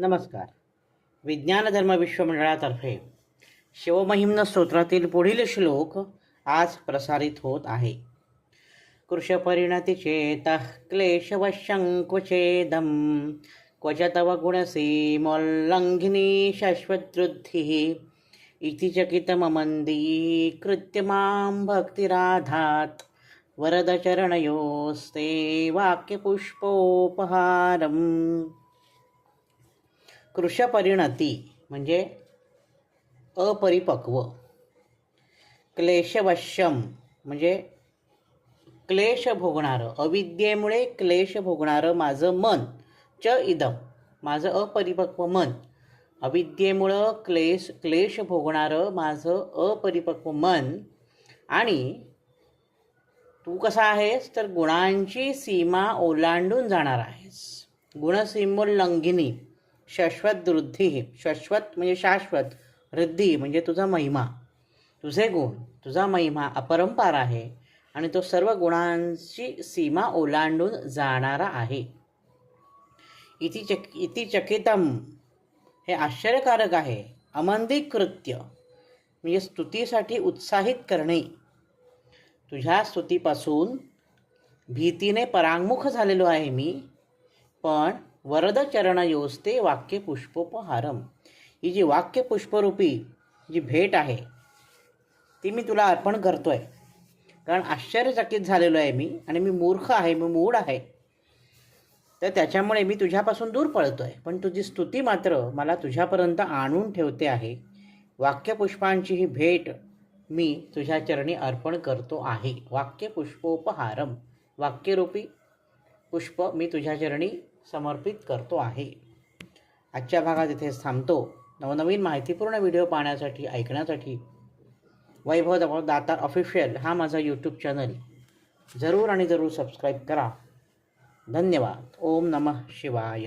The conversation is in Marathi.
नमस्कार. विज्ञान धर्म विश्वमंडळातर्फे शिवमहिम्न स्तोत्रातील पुढील श्लोक आज प्रसारित होत आहे. कृशपरिणती क्लेशवशङ्कुचेदं क्वच तव गुणसीमोल्लङ्घिनी शाश्वतवृद्धिः इति चकितममन्दीकृत्य मां भक्तिराधात् वरदचरणयोस्ते वाक्यपुष्पोपहारम् कृशपरिणती म्हणजे अपरिपक्व. क्लेशवश्यम म्हणजे क्लेश भोगणारं. अविद्येमुळे क्लेश भोगणारं माझं मन च इदम माझं अपरिपक्व मन. अविद्येमुळं क्लेश क्लेश भोगणारं माझं अपरिपक्व मन. आणि तू कसा आहेस? तर गुणांची सीमा ओलांडून जाणार आहेस. गुणसीमोल्लंघिनी शाश्वत वृद्धी शाश्वत म्हणजे शाश्वत वृद्धी म्हणजे तुझा महिमा. तुझे गुण तुझा महिमा अपरंपार आहे आणि तो सर्व गुणांची सीमा ओलांडून जाणारा आहे. इति चक इति चकितम हे आश्चर्यकारक आहे. अमंदी कृत्य म्हणजे स्तुतीसाठी उत्साहित करणे. तुझ्या स्तुतीपासून भीतीने परांगमुख झालेलो आहे मी पण वरद चरण योस्ते वाक्य पुष्पोपहारम ही जी वाक्य पुष्परूपी जी भेट आहे ती मी तुला अर्पण करतो आहे कारण आश्चर्यचकित झालेलो आहे मी आणि मी मूर्ख आहे मी मूड आहे. तर त्याच्यामुळे मी तुझ्यापासून दूर पळतो आहे पण तुझी स्तुती मात्र मला तुझ्यापर्यंत आणून ठेवते आहे. वाक्यपुष्पांची ही भेट मी तुझ्या चरणी अर्पण करतो आहे. वाक्यपुष्पोपहारम. वाक्यरूपी पुष्प मी तुझ्या चरणी समर्पित करतो आहे. आजच्या भागात इथेच थांबतो. नवनवीन माहितीपूर्ण व्हिडिओ पाहण्यासाठी ऐकण्यासाठी वैभव दबाव दातार ऑफिशियल हा माझा यूट्यूब चॅनल जरूर आणि जरूर सबस्क्राईब करा. धन्यवाद. ओम नमः शिवाय.